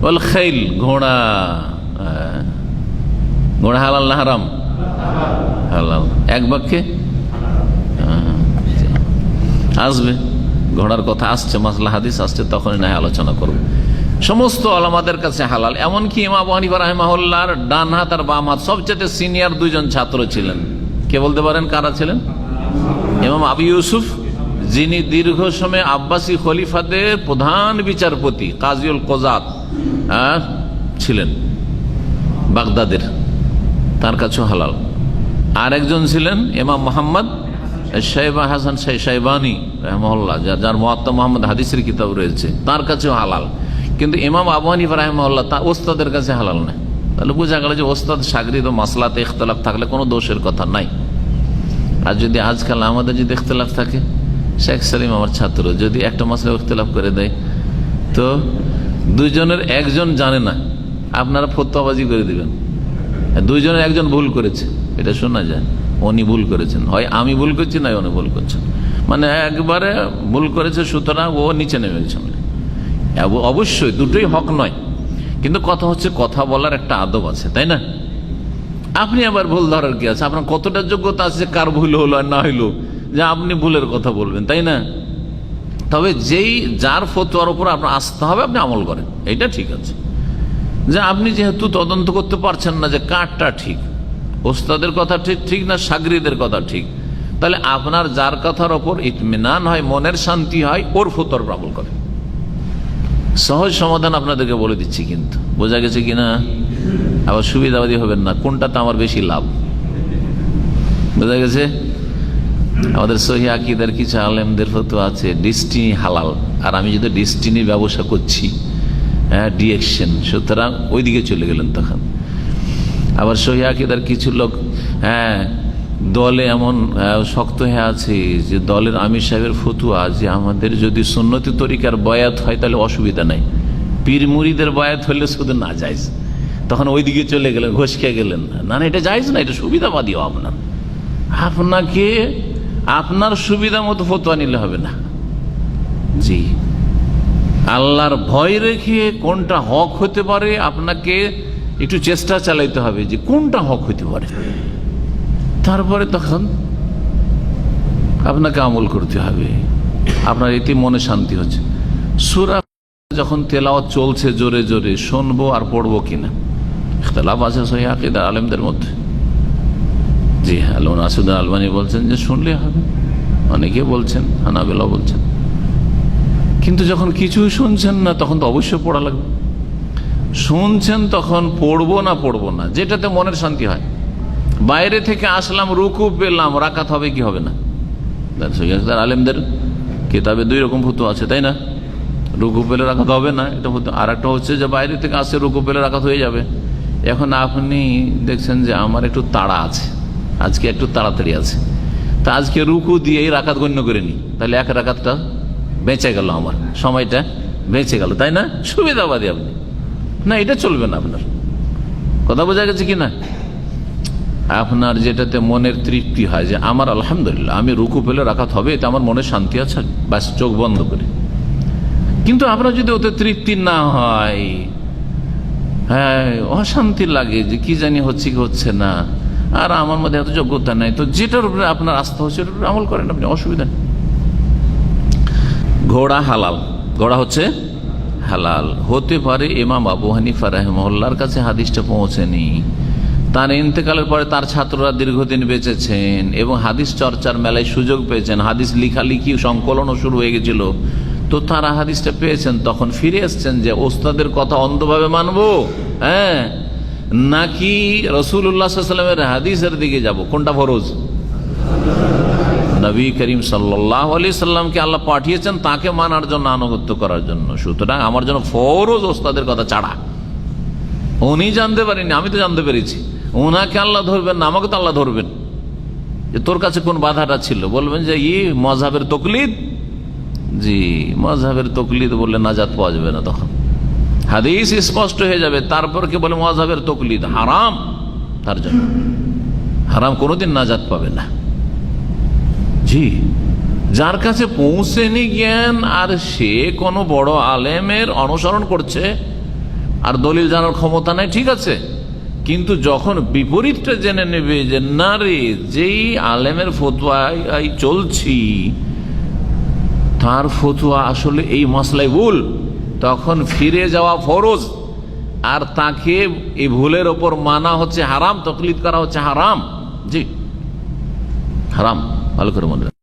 বল খেল ঘোড়া। ঘোড়া হালাল না হারাম? হালাল। এক বাক্যে। আসবে। ঘোড়ার কথা আসছে, মাসলা হাদিস আসছে, তখনই না আলোচনা করব। সমস্ত আলামাদের কাছে হালাল। এমনকি ইমা বহানিফা রাহেমাহুল্লার ডান হাত আর বাম হাত সবচেয়ে সিনিয়র দুইজন ছাত্র ছিলেন। কে বলতে পারেন কারা ছিলেন? ইমাম আবু ইউসুফ, যিনি দীর্ঘ সময় আব্বাসী খলিফাদের প্রধান বিচারপতি কাজিউল কোজাত। আহ, ছিলেন বাগদাদের তার কাছেও হালাল। আর একজন ছিলেন এমাম মোহাম্মদ সাহেবা হাসান সাহেবানি রহমল্লা যার মহাত্মা মোহাম্মদ হাদিসের কিতাব রয়েছে তার কাছেও হালাল। কিন্তু ইমাম আবু হানিফা রহমল্লা তা ওস্তাদের কাছে হালাল না তাহলে বোঝা গেল যে ওস্তাদ সাগরিদ ও মাসলাতে ইখতলাফ থাকলে কোনো দোষের কথা নাই। আর যদি আজকাল আমাদের যদি ইখতলাফ থাকে শেখ সালিম আমার ছাত্র যদি একটা মাসলা ইখতলাফ করে দেয় তো দুইজনের একজন জানে না, আপনারা ফতোয়াবাজি করে দিবেন। দুইজনের একজন ভুল করেছে, এটা শোনা যায়। উনি ভুল করেছেন। হয় আমি ভুল করছি, না উনি ভুল করছেন। মানে একবারে ভুল করেছে, সুতরাং ও নিচে নেমে অব- অবশ্যই দুটোই হক নয়, কিন্তু কথা হচ্ছে কথা বলার একটা আদব আছে, তাই না? আপনি আবার ভুল ধরার কি আছে? আপনার কতটা যোগ্যতা আছে কার ভুল হলো আর না হইল? যে আপনি ভুলের কথা বলবেন, তাই না? তবে যেই, যার ফতোয়ার উপর আপনার আসতে হবে, আপনি আমল করেন। এটা ঠিক আছে। যে আপনি যেহেতু তদন্ত করতে পারছেন না যে কারটা ঠিক, ওস্তাদের কথা ঠিক ঠিক না সাগরিদের কথা ঠিক, তাহলে আপনার যার কথার ওপর ইতমিনান হয়, মনের শান্তি হয়, ওর ফতোয়ার উপর আমল করেন। সহজ সমাধান আপনাদেরকে বলে দিচ্ছি কিন্তু। বোঝা গেছে কিনা আবার সুবিধাবাদী হবেন না। কোনটাতে আমার বেশি লাভ? বোঝা গেছে? আমাদের সহি আকিদার কিছু আলেমদের ফতো আছে ডিস্টিনি হালাল। আর আমি যদি ডিস্টিনি ব্যবসা করছি হ্যাঁ ডিএকশন সুতরাং ওইদিকে চলে গেলেন তখন। আবার সহি আকিদার কিছু লোক হ্যাঁ দলে এমন শক্ত হয়ে আছে যে দলের আমির সাহেবের ফতুয়া যে আমাদের যদি সুন্নতি তরিকার বয়াত হয় তাহলে অসুবিধা নাই। পীর মুড়িদের বয়াত হলে শুধু না যাইজ। তখন ওইদিকে চলে গেলেন ঘোষ খেয়ে গেলেন। না না, এটা যাইজ না, এটা সুবিধাবাদীও আপনার। আপনাকে আপনার সুবিধা মতো ফতোয়া নিলে হবে না। জি। আল্লাহর ভয় রেখে কোনটা হক হতে পারে আপনাকে একটু চেষ্টা চালাইতে হবে যে কোনটা হক হতে পারে। তারপরে তখন আপনাকে আমল করতে হবে। আপনার এতে মনে শান্তি হচ্ছে। সুরা যখন তেলাওয়াত চলছে জোরে জোরে, শুনব আর পড়ব কিনা? ইখতলাফ আছে সহি আলেমদের মধ্যে। জি হ্যাঁ লোন আলমানি বলছেন যে শুনলে হবে। অনেকে বলছেন হানাবেলা বলছেন। কিন্তু যখন কিছুই শুনছেন না, তখন তো অবশ্যই পড়া লাগবে। শুনছেন তখন পড়ব না পড়ব না, যেটাতে মনের শান্তি হয়। বাইরে থেকে আসলাম, রুকু পেলাম, রাকাত হবে কি হবে না? আলেমদের কিতাবে দুই রকম ভূত আছে, তাই না? রুকু পেলে রাখাত হবে না, এটা হতো আর একটা হচ্ছে যে বাইরে থেকে আসে, রুকু পেলে রাখাত হয়ে যাবে। এখন আপনি দেখছেন যে আমার একটু তাড়া আছে। আজকে একটু তাড়াতাড়ি আছে। তা আজকে রুকু দিয়েই রাকাত গণ্য করে নি। তাহলে এক রাকাতটা বেঁচে গেল আমার। সময়টা বেঁচে গেল, তাই না? সুবিধাবাদী আপনি। না, এটা চলবে না আপনার। কথা বোঝা গেছে কি না? আপনার যেটাতে মনের তৃপ্তি হয় যে আমার আলহামদুলিল্লাহ, আমি রুকু পেলে রাখাত হবে, এতে আমার মনে শান্তি আছে। বাস চোখ বন্ধ করে। কিন্তু আপনার যদি ওতে তৃপ্তি না হয় হ্যাঁ অশান্তি লাগে যে কি জানি হচ্ছে কি হচ্ছে না। আর আমার মধ্যে এত যোগ্যতা নাই। তো যেটার উপরে আপনার আস্থা হচ্ছে ওটার উপরে আমল করেন আপনি, অসুবিধা নেই। ঘোড়া হালাল। ঘোড়া হচ্ছে হালাল। হতে পারে ইমাম আবু হানিফা রহমল্লার কাছে হাদিসটা পৌঁছেনি। তার ইন্তেকালের পরে তার ছাত্ররা দীর্ঘদিন বেঁচেছেন এবং হাদিস চর্চার মেলায় সুযোগ পেয়েছেন। হাদিস লিখালিখি সংকলনও শুরু হয়ে গেছিল। তো তারা হাদিসটা পেয়েছেন, তখন ফিরে এসছেন যে, ওস্তাদের কথা অন্ধভাবে মানবো? হ্যাঁ? নাকি রসুল্লাহামের হাদিসের দিকে যাব? কোনটা ফরজ? নবী করিম সাল্লাহ সাল্লামকে আল্লাহ পাঠিয়েছেন তাকে মানার জন্য আনুগত্য করার জন্য। সুতরাং আমার জন্য ফরজ ওস্তাদের কথা ছাড়া। উনি জানতে পারেনি আমি তো জানতে পেরেছি। ওনাকে আল্লাহ ধরবেন না, আমাকে তো আল্লাহ ধরবেন। যে তোর কাছে কোন বাধাটা ছিল? বলবেন যে, ই মজাবের তকলিদ? জি মজাবের তকলিদ বললে নাজাত পাওয়া যাবে না তখন। হাদিস স্পষ্ট হয়ে যাবে, তারপর কে বলে মজাবের তকলিদ? হারাম। তার জন্য। হারাম কোনোদিন নাজাত পাবে না। জি। যার কাছে পৌঁছেনি জ্ঞান, আর সে কোনো বড় আলেমের অনুসরণ করছে, আর দলিল জানার ক্ষমতা নাই, ঠিক আছে। কিন্তু যখন বিপরীতটা জেনে নেবে যে, না রে, যেই আলেমের ফতুয়ায় চলছি, তার ফতুয়া আসলে এই মশলায় ভুল। তখন ফিরে যাওয়া ফরজ। আর তাকে এই ভুলের ওপর মানা হচ্ছে হারাম, তকলিদ করা হচ্ছে হারাম। জি, হারাম। ভালো করে মনে।